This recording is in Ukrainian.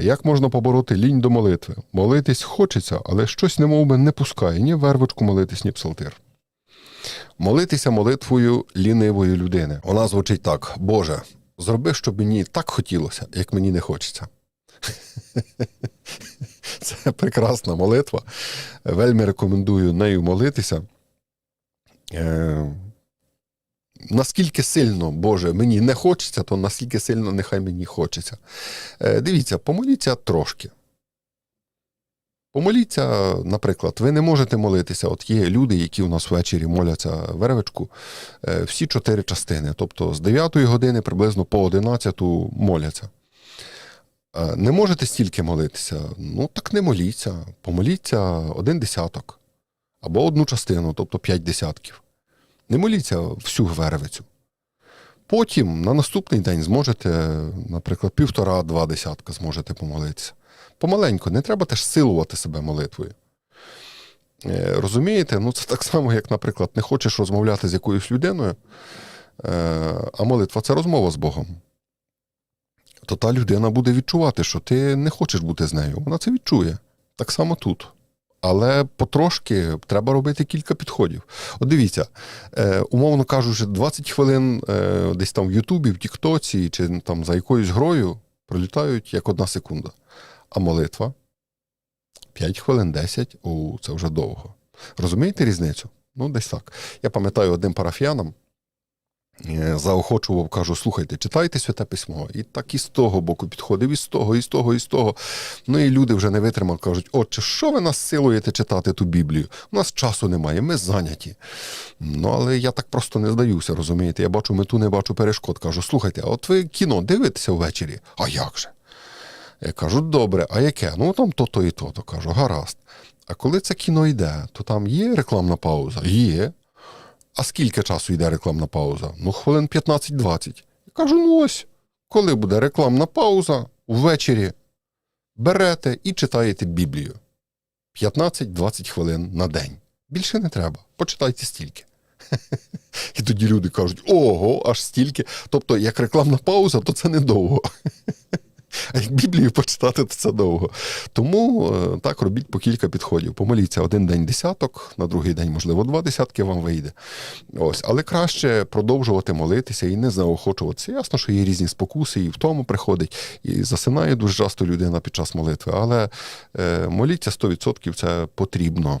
Як можна побороти лінь до молитви? Молитись хочеться, але щось немов би не пускає ні вервочку молитись, ні псалтир. Молитися молитвою лінивої людини. Вона звучить так: Боже, зроби, щоб мені так хотілося, як мені не хочеться. Це прекрасна молитва. Вельми рекомендую нею молитися. Наскільки сильно, Боже, мені не хочеться, то наскільки сильно нехай мені хочеться. Е, дивіться, помоліться трошки. Помоліться, наприклад, ви не можете молитися. От є люди, які у нас ввечері моляться вервичку, е, всі чотири частини. Тобто з 9 години приблизно по 11 моляться. Е, Не можете стільки молитися, ну так не моліться. Помоліться один десяток або одну частину, тобто п'ять десятків. Не моліться всю вервицю. Потім на наступний день зможете, наприклад, півтора-два десятка зможете помолитися. Помаленьку, не треба теж силувати себе молитвою. Е, Розумієте? Ну, це так само, як, наприклад, не хочеш розмовляти з якоюсь людиною, е, а молитва це розмова з Богом. То та людина буде відчувати, що ти не хочеш бути з нею. Вона це відчує. Так само тут. Але потрошки треба робити кілька підходів. От дивіться, е, умовно кажучи, 20 хвилин е, десь там в Ютубі, в Тіктоці чи там за якоюсь грою пролітають як одна секунда. А молитва 5 хвилин, 10, о, це вже довго. Розумієте різницю? Ну, десь так. Я пам'ятаю одним парафіянам, заохочував, кажу, слухайте, читайте святе письмо. І так і з того боку підходив, і з того, і з того, і з того. Ну і люди вже не витримали, кажуть, отче, що ви нас силуєте читати ту Біблію? У нас часу немає, ми зайняті. Ну, але я так просто не здаюся, розумієте? Я бачу мету, не бачу перешкод. Кажу, слухайте, а от ви кіно дивитеся ввечері? А як же? Я кажу, добре, а яке? Ну там то-то і то-то. Кажу, гаразд. А коли це кіно йде, то там є рекламна пауза? Є. А скільки часу йде рекламна пауза? Ну, хвилин 15-20. Я кажу, ну ось, коли буде рекламна пауза, ввечері берете і читаєте Біблію. 15-20 хвилин на день. Більше не треба. Почитайте стільки. І тоді люди кажуть: ого, аж стільки. Тобто, як рекламна пауза, то це недовго. Як Біблію почитати, то це довго. Тому е, так робіть по кілька підходів. Помоліться один день десяток, на другий день, можливо, два десятки вам вийде. Ось, але краще продовжувати молитися і не заохочуватися. Ясно, що є різні спокуси, і в тому приходить, і засинає дуже часто людина під час молитви. Але е, моліться 100% це потрібно.